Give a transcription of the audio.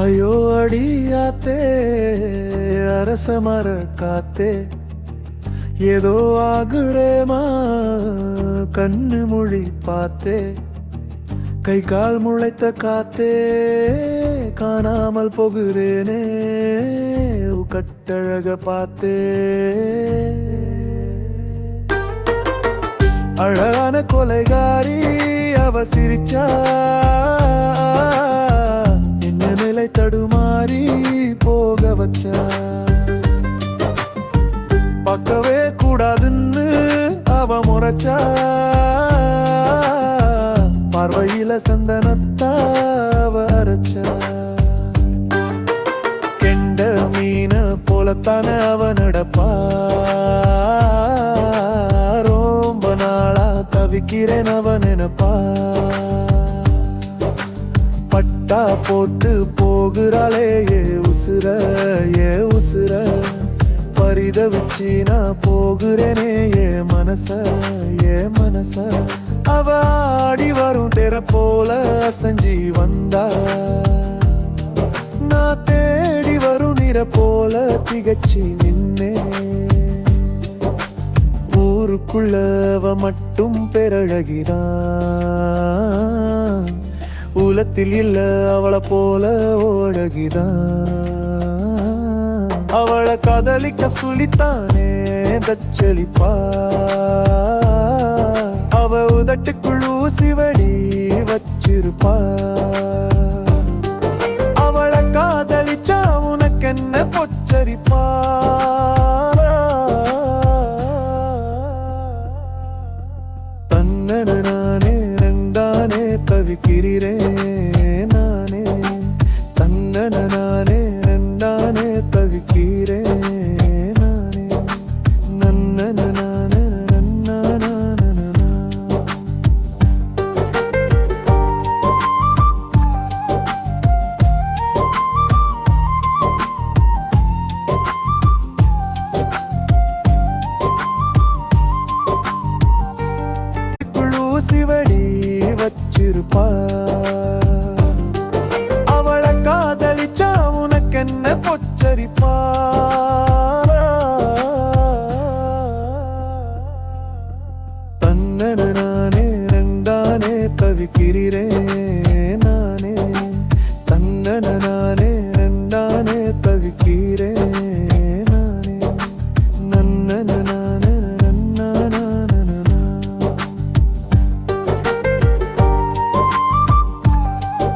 ஐயோ அடியாத்தே அரச மர காத்தே. ஏதோ ஆகுறேமா கண்ணு மொழி பார்த்தே. கை கால் முளைத்த காத்தே காணாமல் போகிறேனே கட்டழக பார்த்தே. அழகான கொலைகாரி அவ சிரிச்சா. பார்க்கவே கூடாதுன்னு அவ முறைச்சா. பார்வையில சந்தனத்தா அரைச்சா. கெண்ட மீன போலத்தான அவ நடப்பா. ரொம்ப நாளா தவிக்கிறேன் அவ நினைப்பா. பட்டா போட்டு போகிறாளே ஏ உசுர ஏ உசுர. பரிதவிச்சு நான் போகிறேனே ஏ மனச ஏ மனச. அவ ஆடி வரும் தெர போல அசஞ்சி வந்தா. நான் தேடி வரும் நிற போல திகச்சி நின்னே. ஊருக்குள்ள அவ மட்டும் பெறழகிதான் உலத்தில் இல்ல அவளை போல ஓடகிதான். அவளை காதலிக்க துளித்தானே தச்சளிப்பா அவ உதட்டுக்குள் ஊசிவடி வச்சிருப்பா. அவளை காதலிச்சா உனக்கென்ன பொச்சரிப்பா. தன்னட நானே ரந்தானே தவிக்கிறேன் காத்திருப்பா அவளை காதலிச்சா உனக்கென்ன பொச்சரிப்பா? தன்னட நானே ரெண்டானே தவிக்கிறேன்.